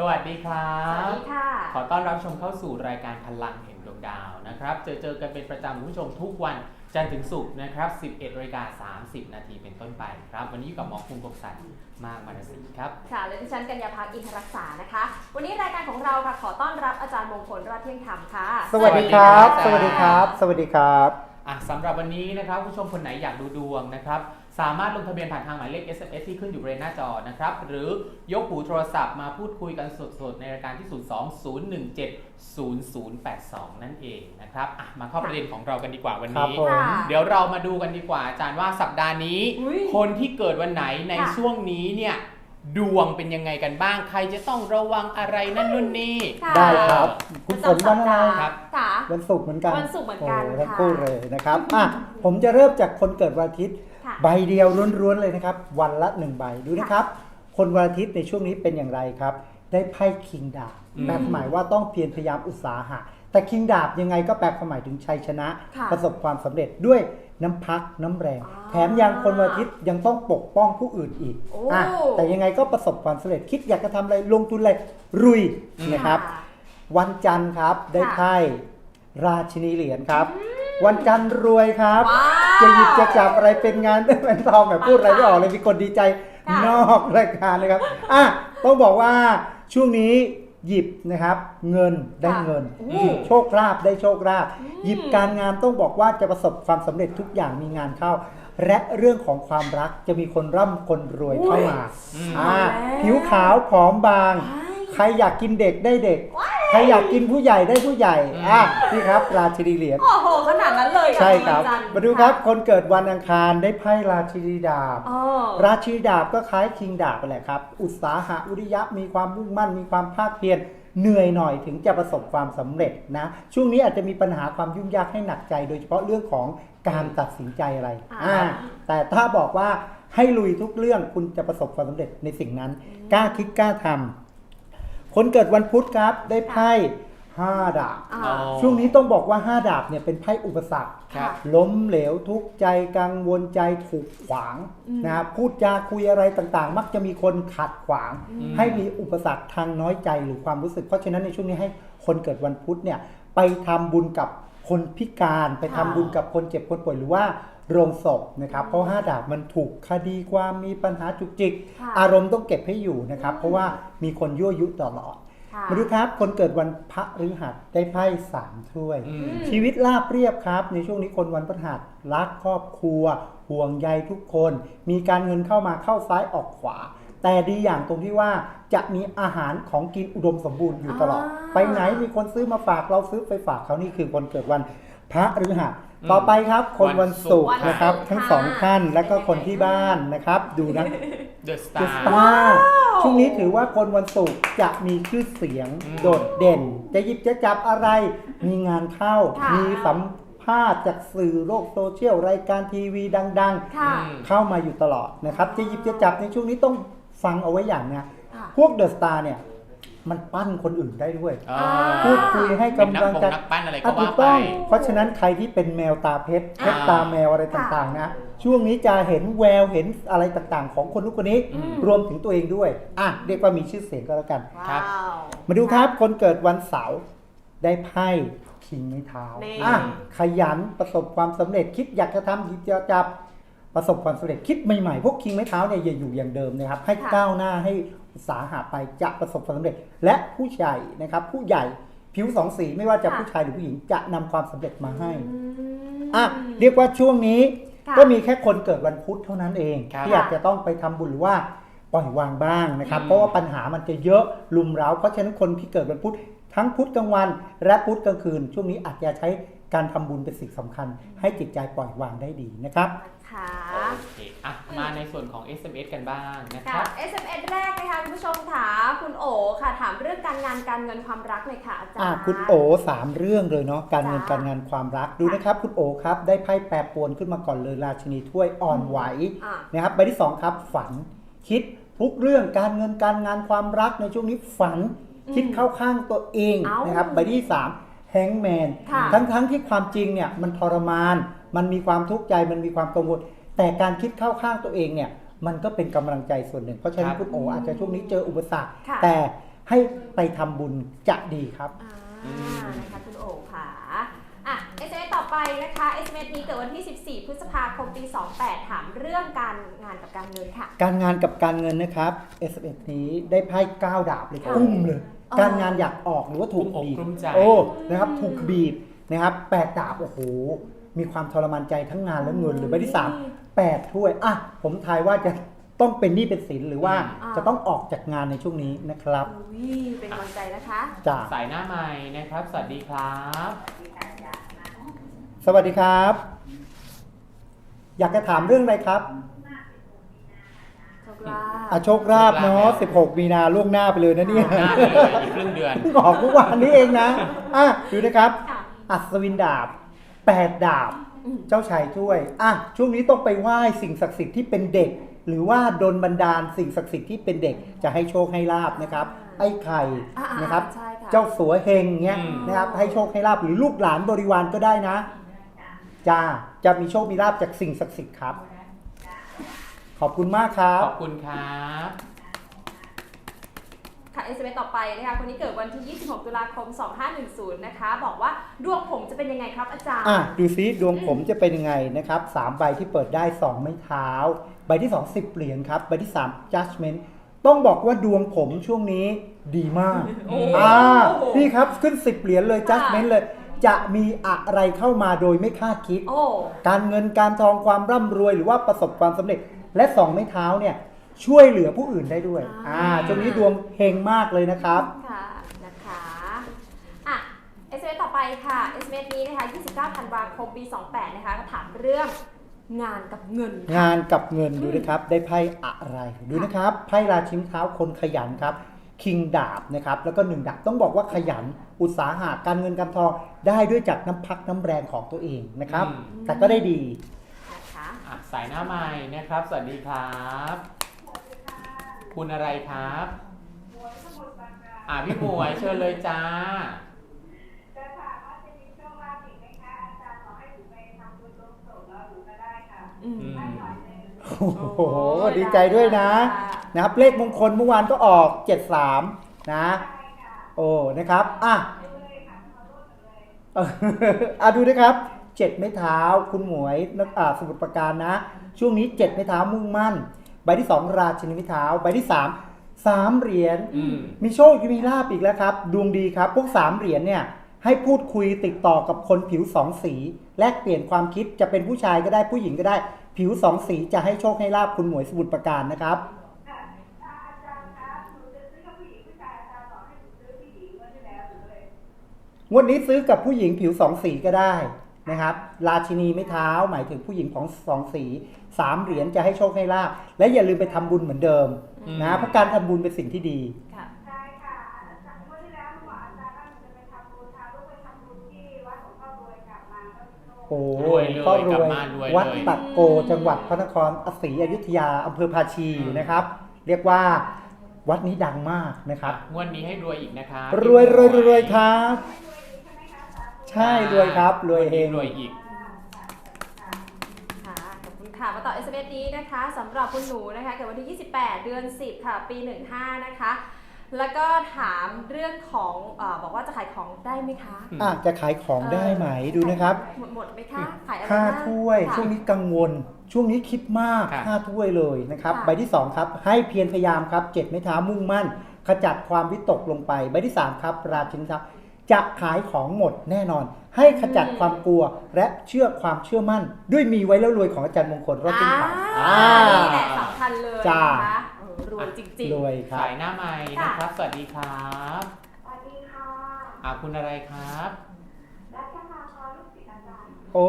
สวัสดีครัสวัสบดีค่ะ ขอต้อนรับชมเข้าสู่รายการพลังแห่งดวงดาวนะครับ เจอเจอกันเป็นประจำคุณผู้ชมทุกวันจันทร์ถึงศุกร์นะครับ 11นาฬิกา30 นาทีเป็นต้นไปครับ วันนี้อยู่กับหมอคุณกบสันมากมานสีครับ ค่ะและดิฉันกัญญาพักอินทรรักษานะคะ วันนี้รายการของเราค่ะขอต้อนรับอาจารย์มงคลรอดเที่ยงธรรมค่ะ สวัสดีครับสสวัวัสสดีดีคครัรับบสวัสดีครับอะสำหรับวันนี้นะครับผู้ชมคนไหนอยากดูดวงนะครับ สามารถลงทะเบียนผ่านทางหมายเลข SMS ที่ขึ้นอยู่บริเวณหน้าจอนะครับ หรือยกหูโทรศัพท์มาพูดคุยกันสดๆ ในรายการที่ 02-017-0082 นั่นเองนะครับอะมาเข้าประเด็นของเรากันดีกว่าวันครับนี้ ผม ค่ะ เดี๋ยวเรามาดูกันดีกว่าอาจารย์ว่าสัปดาห์นี้ อุ๊ยคนที่เกิดวันไหนในค่ะ ช่วงนี้เนี่ยดวงเป็นยังไงกันบ้าง ใครจะต้องระวังอะไรนั่นนู่นนี่ ค่ะได้ครับ คุณฝนวันอะไรครับค่ะ วันศุกร์เหมือนกันวันศุกร์เหมือนกันโทั้งค่ะ คู่เลยนะครับอะผมจะเริ่มจากคนเกิดวันอาทิตย์ ค่ะ ใบเดียวล้วนๆเลยนะครับ วันละหนึ่งใบดูนะครับ คนวันอาทิตย์ในช่วงนี้เป็นอย่างไรครับ ได้ไพ่คิงดาบอืมแปลหมายว่าต้องเพียรพยายามอุตสาหะ แต่คิงดาบยังไงก็แปลความหมายถึงชัยชนะ ค่ะประสบความสำเร็จด้วยน้ำพักน้ำแรง อ๋อแถมยังคนวันอาทิตย์ยังต้องปกป้องผู้อื่นอีกโอ้ อะแต่ยังไงก็ประสบความสำเร็จคิดอยากจะทำอะไรลงทุนอะไรรุยนะครับค่ะวันจันทร์ครับได้ค่ะไพ่ราชินีเหรียญครับ วันจันทร์รวยครับว้าวจะหยิบจะจับอะไรเป็นงานเป็นทองแบบพูดอะไรไม่ออกเลยมีคนดีใจค่ะนอกรายการนะครับอะต้องบอกว่าช่วงนี้หยิบนะครับ เงินได้เงินอืมหยิบโชคลาภได้โชคลาภหยิบการงานต้องบอกว่าจะประสบความสำเร็จทุกอย่างมีงานเข้า และเรื่องของความรักจะมีคนร่ำคนรวยเข้ามาอืมอ่าเอาแล้วผิวขาวผอมบาง ใครอยากกินเด็กได้เด็ก ใครอยากกินผู้ใหญ่ได้ผู้ใหญ่อืมอะนี่ครับราชินีเหรียญ โอ้โห ขนาดนั้นเลยเหอใช่ครับวันจันทมาดูครับคนเกิดวันอังคารได้ไพ่ราชินีดาบอ๋อราชินีดาบก็คล้ายคิงดาบไปแหละครับ อุตสาหะอุริยะมีความมุ่งมั่นมีความภาคเพียรเหนื่อยหน่อยถึงจะประสบความสำเร็จนะ ช่วงนี้อาจจะมีปัญหาความยุ่งยากให้หนักใจ โดยเฉพาะเรื่องของการตัดสินใจอะไรอ่าอ่าแต่ถ้าบอกว่าให้ลุยทุกเรื่องคุณจะประสบความสำเร็จในสิ่งนั้น กล้าคิดกล้าทำ คนเกิดวันพุธครับได้ไพ่ห้าดาบ อ่า อ๋อ ช่วงนี้ต้องบอกว่าห้าดาบเนี่ยเป็นไพ่อุปสรรค ครับ ล้มเหลวทุกข์ใจกังวลใจถูกขวางอืมนะพูดจาคุยอะไรต่างๆ มักจะมีคนขัดขวาง อืม ให้มีอุปสรรคทางน้อยใจหรือความรู้สึก เพราะฉะนั้นในช่วงนี้ให้คนเกิดวันพุธเนี่ยไปทำบุญกับคนพิการ ไปทำบุญกับคนเจ็บคนป่วยหรือว่า โรงศพนะครับ เพราะห้าดาบมันถูกคดีความมีปัญหาจุกจิก ค่ะอารมณ์ต้องเก็บให้อยู่นะครับ เพราะว่ามีคนยั่วยุตลอด ค่ะมาดูครับ คนเกิดวันพฤหัสได้ไพ่สามถ้วย อืม ชีวิตราบเรียบครับ ในช่วงนี้คนวันพฤหัสรักครอบครัว ห่วงใยทุกคน มีการเงินเข้ามาเข้าซ้ายออกขวา แต่ดีอย่างตรงที่ว่าจะมีอาหารของกินอุดมสมบูรณ์อยู่ตลอด อ่า ไปไหนมีคนซื้อมาฝากเราซื้อไปฝากเขานี่คือคนเกิดวันพระฤหัสอืม ต่อไปครับคนวันศุกร์วันศุกร์นะครับค่ะทั้งสองท่านแล้วก็คนที่บ้านนะครับ ดูนะ The ส Star ตาร์ช่วงนี้ถือว่าคนวันศุกร์จะมีชื่อเสียงอืมโดดเด่น จะหยิบจะจับอะไร มีงานเข้าค่ะมีสัมภาษณ์จากสื่อโลกโซเชียลรายการทีวีดังค่ะอืมๆเข้ามาอยู่ตลอดนะครับ จะหยิบจะจับในช่วงนี้ต้องฟังเอาไว้อย่างนะค่ะพวกเดอะสตาร์เนี่ย มันปั้นคนอื่นได้ด้วย อ่าพูดคุยให้กำลังใจ เป็นนักปงนักปั้นอะไรก็อะถูว่ากไปต้องเพราะฉะนั้นใครที่เป็นแมวตาเพชรเพชรอ่าตาแมวอะไรต่างๆนะช่วงนี้จะเห็นแววเห็นอะไรต่างๆ ของคนทุกคนนี้อืม รวมถึงตัวเองด้วยอะเรียกว่ามีชื่อเสียงก็แล้วกัน ครับว้าวมาดูครับคนเกิดวันเสาร์ได้ไพ่คิงไม้เท้านี่ อะขยันประสบความสำเร็จคิดอยากจะทำหยิบจะจับประสบความสำเร็จคิดใหม่ๆพวกคิงไม้เท้าเนี่ยอย่าอยู่อย่างเดิมนะครับให้ค่ะ ก้าวหน้าให้ อุตสาหะไปจะประสบความสำเร็จ และผู้ใหญ่นะครับ ผู้ใหญ่ผิวสองสีไม่ว่าจะผู้ชายหรือผู้หญิงจะนำความสำเร็จมาให้อืมอะเรียกว่าช่วงนี้ ค่ะ ก็มีแค่คนเกิดวันพุธเท่านั้นเองครับที่อยากจะต้องไปทำบุญหรือว่าปล่อยวางบ้างนะครับ อืม เพราะว่าปัญหามันจะเยอะลุมเร้าเพราะฉะนั้นคนที่เกิดวันพุธทั้งพุธกลางวัน และพุธกลางคืน ช่วงนี้อาจจะใช้การทำบุญเป็นสิ่งสำคัญ ให้จิตใจปล่อยวางได้ดีนะครับ ค่ะโอเคอะมาในส่วนของ SMS กันบ้างนะคค่ะ รับ SMS แรกนะคะคุณผู้ชมค่ะคุณโอค่ะถามเรื่องการงานการเงินความรักเลยค่ะอาจารย์อะคุณโอสามเรื่องเลยเนาะการเงินจ้า การงานความรักดูนะครับ คุณโอครับ ได้ไพ่แปรปรวนขึ้นมาก่อนเลยราชินีถ้วยอ่อนไหวอะนะครับใบที่สองครับ ฝันคิดทุกเรื่องการเงินการงานความรักในช่วงนี้ฝัน อืม คิดเข้าข้างตัวเองเอ้านนะครับใบที่สามแฮงแมนค่ะ ทั้งทั้งที่ความจริงเนี่ยมันทรมาน มันมีความทุกข์ใจมันมีความกังวลแต่การคิดเข้าข้างตัวเองเนี่ยมันก็เป็นกำลังใจส่วนหนึ่ง เพราะฉะนั้ครันบคุณโออาจจะช่วงนี้เจออุปสรรคค่ะแต่ให้ไปทำบุญจะดีครับอ่าอืมนะคะคุณโอ๋ค่ะอะ SMS ต่อไปนะคะ SMS นี้เกิดวันที่ 14 พฤษภาคม ปี 28 ถามเรื่องการงานกับการเงินค่ะ การงานกับการเงินนะครับ s อ s นี้ได้ไพ่ก้าวดาบเลยค่ะกุ้มเลยอ๋อการงานอยากออกหรือว่าถูกกุ้มอกบีบกลุ้มใจโอ้นะครับถูกบีบนะครับแปดดาบโอ้โห มีความทรมานใจทั้งงานและเงินหรือใบที่สามแปดถ้วยอะผมทายว่าจะต้องเป็นหนี้เป็นสินหรือว่าอ่า จะต้องออกจากงานในช่วงนี้นะครับอุ้ยเป็นกำลังใจนะคะจ้าสายหน้าใหม่นะครับ สวัสดีครับ สวัสดีครับ อยากจะถามเรื่องอะไรครับโชคลาภอะโชคลาภเนาะ16 มีนาล่วงหน้าไปเลยนะเนี่ยหน้าเลยอีกครึ่งเดือน เพิ่งออกเมื่อวานนี้เองนะอะดูนะครับ ค่ะอัศวินดาบ แปดดาบอืมเจ้าชายถ้วย อะ ช่วงนี้ต้องไปไหว้สิ่งศักดิ์สิทธิ์ที่เป็นเด็ก หรือว่าดนบันดาลสิ่งศักดิ์สิทธิ์ที่เป็นเด็กจะให้โชคให้ลาบนะครับ ไอ้ไข่อ่าๆนะครับใช่ค่ะเจ้าสัวเฮงเงี้ยอืมนะครับให้โชคให้ลาบหรือลูกหลานบริวารก็ได้นะจ้าจะมีโชคมีลาบจากสิ่งศักดิ์สิทธิ์ครับ ขอบคุณมากครับ ขอบคุณครับ ค่ะ SMS ต่อไปนะคะคนนี้เกิดวันที่ 26 ตุลาคม 2510 นะคะ บอกว่าดวงผมจะเป็นยังไงครับอาจารย์ อะดูซิดวงผมจะเป็นยังไงนะครับสามใบที่เปิดได้2ไม้เท้า ใบที่2 10เหรียญครับใบที่3 judgment ต้องบอกว่าดวงผมช่วงนี้ดีมากโอ้อ่านี่ครับขึ้น10เหรียญเลย judgment เลย จะมีอะไรเข้ามาโดยไม่คาดคิด โอ้ การเงินการทองความร่ำรวยหรือว่าประสบความสำเร็จ และสองไม้เท้าเนี่ย ช่วยเหลือผู้อื่นได้ด้วย อ่าอ่า ช่วงนี้ดวงเฮงมากเลยนะครับ ค่ะ นะคะ อะ SMS ต่อไปค่ะ SMS นี้นะคะ 29ธันวาคมปี 28 นะคะ ก็ถามเรื่องงานกับเงินค่ะงานกับเงินดูนะครับ ได้ไพ่อะไร ดูนะครับไพ่ราชิมเท้าคนขยันครับ คิงดาบนะครับ แล้วก็หนึ่งดาบต้องบอกว่าขยัน อุตสาหะการเงินการทองได้ด้วยจากน้ำพักน้ำแรงของตัวเองนะครับ อืม แต่ก็ได้ดี นะคะ อะสายหน้าใหม่นะครับ สวัสดีครับ คุณอะไรครับอะพี่หมวยเชิญเลยจ้าจะถามว่าจะมีโชคลาภอีกไหมคะอาจารย์ขอให้หนูไปทำบุญลงศพแล้วหนูก็ได้ค่ะอืมอืมได้หน่อยหนึงโอ้โห ดีใจด้วยนะ นะครับ เลขมงคลเมื่อวานก็ออก 73 นะโอ้ นะครับ อะเอออะดูนะครับเจ็ดไม้เท้าคุณหมวยนักอ่าสมุดประการนะ ช่วงนี้เจ็ดไม้เท้ามุ่งมั่นใบที่สองราชินีไม้เท้าใบที่สามสามเหรียญอืมมีโชคมีลาบอีกแล้วครับ ดวงดีครับ พวกสามเหรียญเนี่ยให้พูดคุยติดต่อกับคนผิวสองสี แลกเปลี่ยนความคิดจะเป็นผู้ชายก็ได้ผู้หญิงก็ได้ ผิวสองสีจะให้โชคให้ลาบคุณหมวยสมุดประการนะครับค่ะถ้าอาจารย์คะหนูจะซื้อกับผู้หญิงผู้ชายอาจารย์บอกให้หนูซื้อผู้หญิงเมื่อที่แล้วหนูเลยงวดนี้ซื้อกับผู้หญิงผิวสองสีก็ได้นะครับ ราชินีไม่เท้าหมายถึงผู้หญิงของสองสี สามเหรียญจะให้โชคให้ลาบและอย่าลืมไปทำบุญเหมือนเดิมอืมนะเพราะการทำบุญเป็นสิ่งที่ดี ค่ะ ใช่ค่ะอาจารย์เมื่อที่แล้วหนูบอกอาจารย์ว่าหนูจะไปทำบุญพาลูกไปทำบุญที่วัดของพ่อรวยกลับมาก็มีโชค โอ้รวยเลยพ่อกลัรบวยมารวยวัดเลยตัดโกจังหวัดพระนครศรีอยุธยาอำเภอภาชีอืมนะครับ เรียกว่าวัดนี้ดังมากนะครับ งวดนี้ให้รวยอีกนะครับรวยรวยรวยรวยครับ ใช่รวยครับรวยเองรวยอีกค่ะขอบ คุณค่ะมาต่อ SMS นี้นะคะสำหรับคุณหนูนะคะเกิดวันที่ 28 เดือน 10 ค่ะ ปี 15 นะคะ แล้วก็ถามเรื่องของเออบอกว่าจะขายของได้ไหมคะอืมอะจะขายของได้ไหมดูนะครับหมดหมดไหมคะ ขายอะไรห้าบ้งถ้วย ค่ะ ช่วงนี้กังวล ช่วงนี้คิดมากค่ะ ห้าถ้วยเลยนะครับ ค่ะ ใบที่สองครับ ให้เพียรพยายามครับเจ็ดไม้เท้ามุ่งมั่น ขจัดความวิตกลงไป ใบที่สามครับ ราชินีครับ จะขายของหมดแน่นอน ให้ขจัดความกลัวและเชื่อความเชื่อมั่น ด้วยมีไว้แล้วรวยของอาจารย์มงคลรอดติ้งขาวอ่าอ่านี่แหละสำคัญเลยจ้านะคะเออรวยจริง รวยครับสายหน้าใหม่นะครับ สวัสดีครับสวัสดีค่ะ อะคุณอะไรครับ รัชมาพรลูกศิษย์อาจารย์โอ้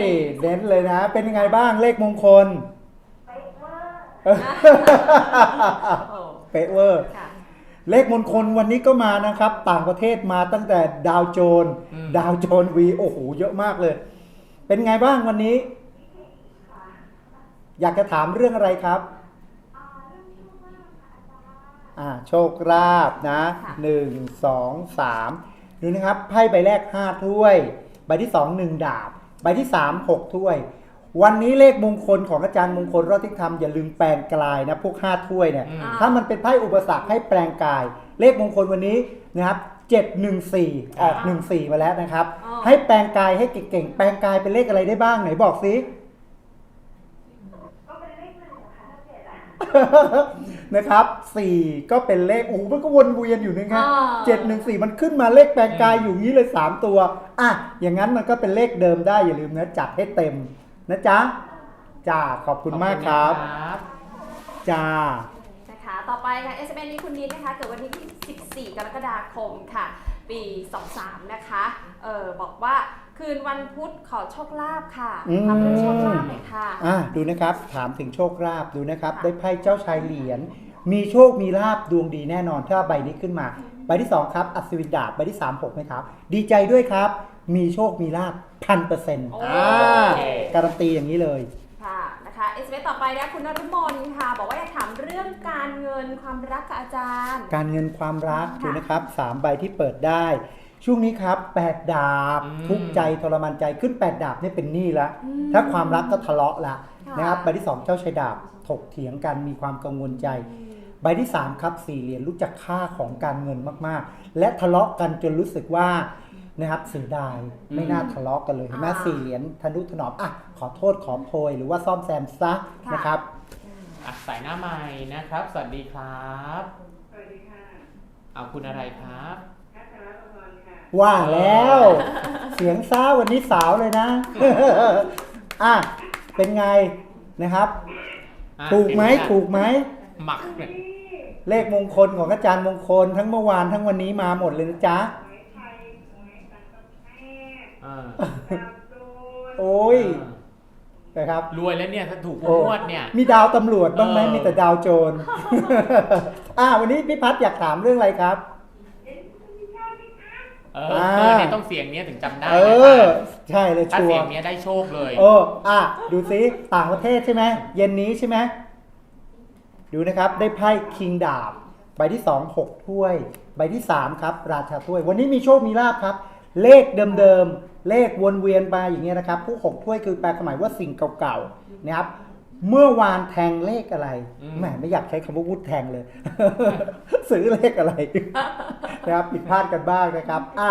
ยเน้นเลยนะ เป็นยังไงบ้างเลขมงคลไปเวอร์ ๆ โอ้ เป๊ะเวอร์ ค่ะ เลขมงคลวันนี้ก็มานะครับ ต่างประเทศมาตั้งแต่ดาวโจนส์อืมดาวโจนส์วีโอ้โหเยอะมากเลย เป็นไงบ้างวันนี้ อยากจะถามเรื่องอะไรครับอ่าเรื่องโชคลาภค่ะอาจารย์อ่าโชคลาภนะหนึ่งสองสามดูนะครับไพ่ใบแรกห้าถ้วย ใบที่สองหนึ่งดาบ ใบที่สามหกถ้วย วันนี้เลขมงคลของอาจารย์มงคลรอดทิศธรรมอย่าลืมแปลงกลายนะพวกห้าถ้วยเนี่ยอืม ถ้ามันเป็นไพ่อุปสรรคให้แปลงกาย เลขมงคลวันนี้นะครับ714ออก14 มาแล้วนะครับ อ๋อ ให้แปลงกายให้เก่งๆแปลงกายเป็นเลขอะไรได้บ้างไหนบอกสิ ก็เป็นเลขหนึ่งนะคะถ้าเจ็ดอะ นะครับ4ก็เป็นเลขโอ้โหมันก็วนเวียนอยู่นะครับอ่า เจ็ดหนึ่งสี่มันขึ้นมาเลขแปลงกายอยู่งี้เลย 3 ตัว อะ อย่างนั้นมันก็เป็นเลขเดิมได้อย่าลืมนะจัดให้เต็ม นะจ๊ะจ้าขอบคุณมากครับขอณนะครับจ้า นะคะ ต่อไปค่ะ s อ s นี้คุณนิดนะคะ เกิดวันที่ 14 กรกฎาคมค่ะ ปี 23 นะคะ เออบอกว่าคืนวันพุธขอโชคลาภค่ะอืม ทำเรื่องโชคลาภหน่อยค่ะ อะดูนะครับ ถามถึงโชคลาภดูนะครับค่ะได้ไพ่เจ้าชายเหรียญ มีโชค มีลาภดวงดีแน่นอน ถ้าใบนี้ขึ้นมา ใบที่ 2 ครับ อัศวินดาบ ใบที่ 3 6ไหมครับ ดีใจด้วยครับ มีโชคมีลาภพันเปอร์เซ็นต์โอ้อ่าการันตีอย่างนี้เลย ค่ะนะคะ s อ s ต่อไปนะคุณนรุมนค่ะ บอกว่าอยากถามเรื่องการเงินความรักกับอาจารย์ การเงินความรักค่ะ ดูนะครับสามใบที่เปิดได้ ช่วงนี้ครับ8ดาบ อืม ทุกข์ใจทรมานใจขึ้น8ดาบนี่เป็นหนี้ละ อืม ถ้าความรักก็ทะเลาะละค่ะ นะครับใบที่2เจ้าชายดาบถกเถียงกันมีความกังวลใจใบที่ 3 ครับสี่เหรียญรู้จักค่าของการเงินมาก ๆ และทะเลาะกันจนรู้สึกว่า นะครับเสียดายไม่น่าทะเลาะกันเลยเห็นไหมอ่า สี่เหรียญทนุถนอมอะขอโทษขอโพยหรือว่าซ่อมแซมซะค่ะนะครับ อะสายหน้าใหม่นะครับ สวัสดีครับ สวัสดีค่ะเอาคุณอะไรครับ คัทรพรค่ะ ว่าแล้ว เสียงซ้าวันนี้สาวเลยนะ อะเป็นไงนะครับอะถูกไหมเนหถูกไหม หมักเนี่ยที่เลขมงคลของอาจารย์มงคลทั้งเมื่อวานทั้งวันนี้มาหมดเลยนะจ๊ะ โดนโอ้ยนะครับ รวยแล้วเนี่ยถ้าถูกโอ้งวดเนี่ย มีดาวตำรวจบ้างไหมเออมีแต่ดาวโจร อะวันนี้พี่พัฒน์อยากถามเรื่องอะไรครับเอ๊ะคุณมีชาติไหมคะเอออ่าเออเนี่ยต้องเสียงเนี้ยถึงจำได้เอนะอคะใช่เลยถ้าชัวเสียงร์เนี้ยได้โชคเลย โอ้อะดูซิต่างประเทศใช่ไหมเย็นนี้ใช่ไหมดูนะครับได้ไพ่คิงดาบใบที่2 6ถ้วย ใบที่ 3 ครับ ราชาถ้วย วันนี้มีโชคมีลาบครับ เลขเดิมๆ เลขวนเวียนมาอย่างเงี้ยนะครับ ผู้6ถ้วยคือแปลความหมายว่าสิ่งเก่าๆนะครับเมื่อวานแทงเลขอะไรอืมแหมไม่อยากใช้คำว่าวุฒแทงเลย ซื้อเลขอะไรนะครับผิดพลาดกันบ้างนะครับอะ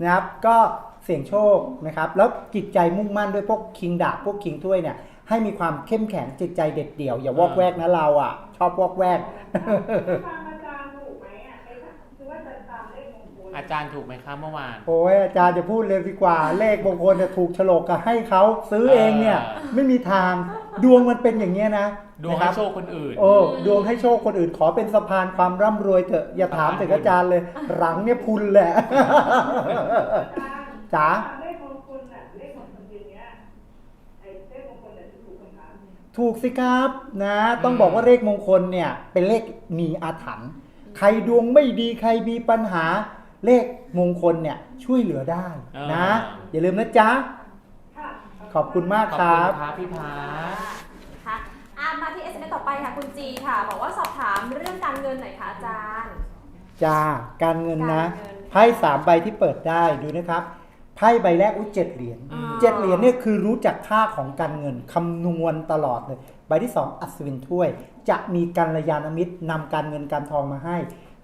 นะครับก็เสี่ยงโชคนะครับ แล้วจิตใจมุ่งมั่นด้วยพวกคิงดาบพวกคิงถ้วยเนี่ยให้มีความเข้มแข็งจิตใจเด็ดเดี่ยว อย่าวอกแวกนะเราอะ ชอบวอกแวก อาจารย์ถูกไหมครับเมื่อวาน โอ้ยอาจารย์จะพูดเลยดีกว่า เลขมงคลจะถูกโฉลกกับให้เขาซื้อเองเนี่ย เออ ไม่มีทางดวงมันเป็นอย่างเงี้ยนะดวงนะคให้รับ โชคคนอื่น โอ้ดวงให้โชคคนอื่นขอเป็นสะพานความร่ำรวยเถอะอย่าถามถึงอาจารย์เลย หลังเนี่ยพุนแหละ จ๋า เลขมงคลอะเลขมงคลอย่างเงี้ยไอ้เลขมงคลเนี่ยจะถูกคำถามถูกสิครับนะ ต้องบอกว่าเลขมงคลเนี่ย เป็นเลขมีอาถรรพ์ใครดวงไม่ดีใครมีปัญหา เลขมงคลเนี่ยช่วยเหลือได้นะอ่าอย่าลืมนะจ๊ะ ค่ะขอบคุณมากขอบคคุรับณครับพี่พัฒน์ค่ะอะมาที่ SMS ต่อไปค่ะคุณจีค่ะ บอกว่าสอบถามเรื่องการเงินหน่อยค่ะอาจารย์ จ้าการเงินนะการเงินไพ่สามใบที่เปิดได้ดูนะครับไพ่ใบแรกอุ้ยเจ็ดเหรียญอ่า เจ็ดเหรียญเนี่ยคือรู้จักค่าของการเงินคำนวณตลอดเลย ใบที่สองอัศวินถ้วย จะมีกัลยาณมิตรนำการเงินการทองมาให้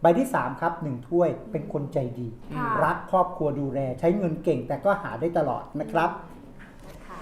ใบที่สามครับหนึ่งถ้วยเป็นคนใจดี ค่ะ รักครอบครัวดูแล ใช้เงินเก่งแต่ก็หาได้ตลอดนะครับ ค่ะ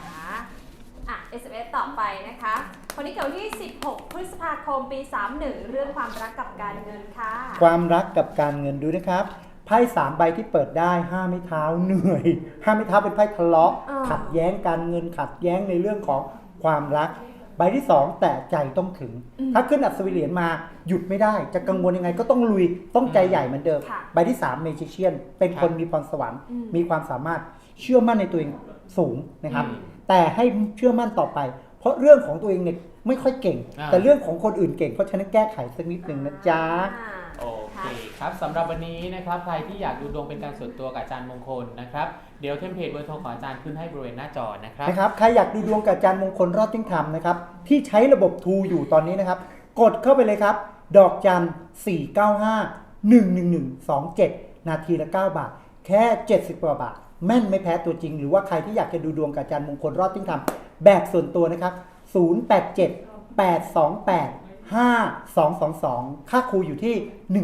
อะ SMS ต่อไปนะคะ คนนี้เกิดวันที่ 16 พฤษภาคมปี 31 เรื่องความรักกับการเงินค่ะ ความรักกับการเงินดูนะครับไพ่สามใบที่เปิดได้ห้าไม่เท้าเหนื่อยห้าไม่เท้าเป็นไพ่ทะเลาะอ่า ขัดแย้งการเงินขัดแย้งในเรื่องของความรัก ใบที่สองแต่ใจต้องถึง ถ้าขึ้นอัศวินเหรียญมาหยุดไม่ได้ จะกังวลยังไงก็ต้องลุยต้องใจใหญ่เหมือนเดิมค่ะใบที่สามเมจิเชียนเป็นคนมีพรสวรรค์อืมมีความสามารถเชื่อมั่นในตัวเองสูงนะครับอืมแต่ให้เชื่อมั่นต่อไป เพราะเรื่องของตัวเองเนี่ยไม่ค่อยเก่ง อ่า แต่เรื่องของคนอื่นเก่ง เพราะฉะนั้นแก้ไขสักนิดหนึ่งนะจ๊ะอ่าโอเคครับสำหรับวันนี้นะครับใครที่อยากดูดวงเป็นการส่วนตัวกับอาจารย์มงคลนะครับเดี๋ยวเทมเพลตเบอร์โทรของอาจารย์ขึ้นให้บริเวณหน้าจอนะครับ นะครับ ใครอยากดูดวงกับอาจารย์มงคลรอดจิ้งธรรมนะครับ ที่ใช้ระบบทูอยู่ตอนนี้นะครับ กดเข้าไปเลยครับ ดอกจัน 495 11127 นาทีละ 9 บาท แค่ 70 กว่าบาท แม่นไม่แพ้ตัวจริง หรือว่าใครที่อยากจะดูดวงกับอาจารย์มงคลรอดจิ้งธรรม แบบส่วนตัวนะครับ 087 828 5222 ค่าครูอยู่ที่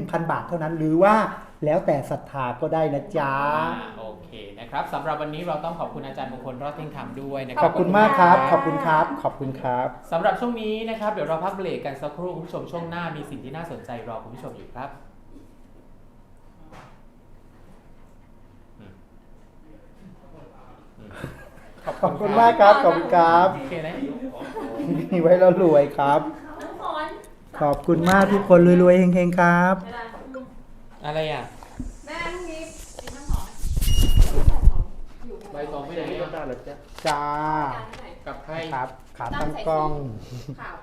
1,000 บาทเท่านั้น หรือว่าแล้วแต่ศรัทธาก็ได้นะจ๊ะ อ่าโอเคนะครับสำหรับวันนี้เราต้องขอบคุณอาจารย์มงคลรอดเที่ยงธรรมด้วยนะคขรัอบคุณมากครับ ขอบคุณครับ ขอบคุณครับ สำหรับช่วงนี้นะครับเดี๋ยวเราพักเบรกกันสักครู่คุณผู้ชมช่วงหน้ามีสิ่งที่น่าสนใจรอคุณผู้ชมอยู่ครับอืมอืม ขอบคุณมากครับ ขอบคุณครับ โอเคนะมีไว้แล้วรวยครับ น้ำฝนขอบคุณมากทุกคนรวยๆเฮงๆครับอะไรอะแม่พรุ่งนี้กินน้ำหอมใบตองไปไหนอะจ้ากับใครครับ ขาตั้งกล้อง ข่าว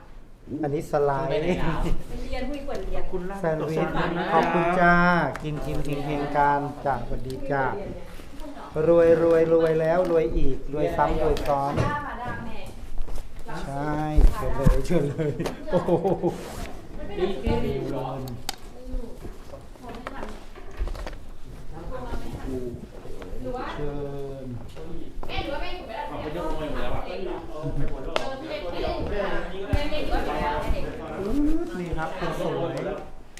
อันนี้สไลไปด์ไหนหนาวไปเรียนผู้หญิงกว่าเรียน คุณล่าแซนด์วิชขอบคุณมากขอบคุณจ้า กินกินเฮงเฮงๆกันจ้าสวัสดีจ้าร วยรวยรวยแล้วรวยอีกรวยซ้ำรวยซ้อนด้ามาด้าแม่ใช่เชิญเลยเชิญเลยโอ้โหดีดีดีร้อนหรือว่าเชิญแม่หรือว่าแม่อยู่ไม่ได้เอาไปยกมือแล้วอะเออพี่เล็กพี่เล็กแม่แม่อยู่ไม่ได้เด็กอื้อนี่ครับคนสวย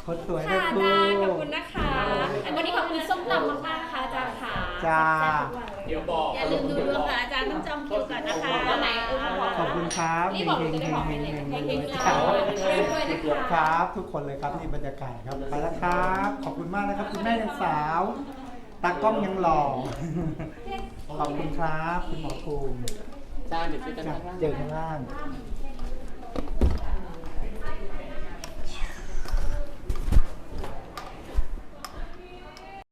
คนสวยค่ะนะครูอาจารย์ขอบคุณนะคะวันนี้ขอบคุณส้มตำมากๆนะคะอา จารย์ค่ะจ้า เดี๋ยวบอกอย่าลืมดูดวงค่ะอาจารย์ต้องจองคิวก่อนนะคะวันไหนเออมาบอกขอบคุณครับนี่บอกเฮหนูงจะเฮได้งบอกเฮให้งเลยเฮงเฮงรวยๆๆค่ะรวยๆนะคะครับ ทุกคนเลยครับนี่บรรยากาศครับไปแล้วครับ ขอบคุณมากนะครับ คุณแม่ยังสาวตากล้องยังหล่อขอบคุณครับ คุณหมอภูมิจานเดี๋ยวช่วยกันจ้ะข้างล่าง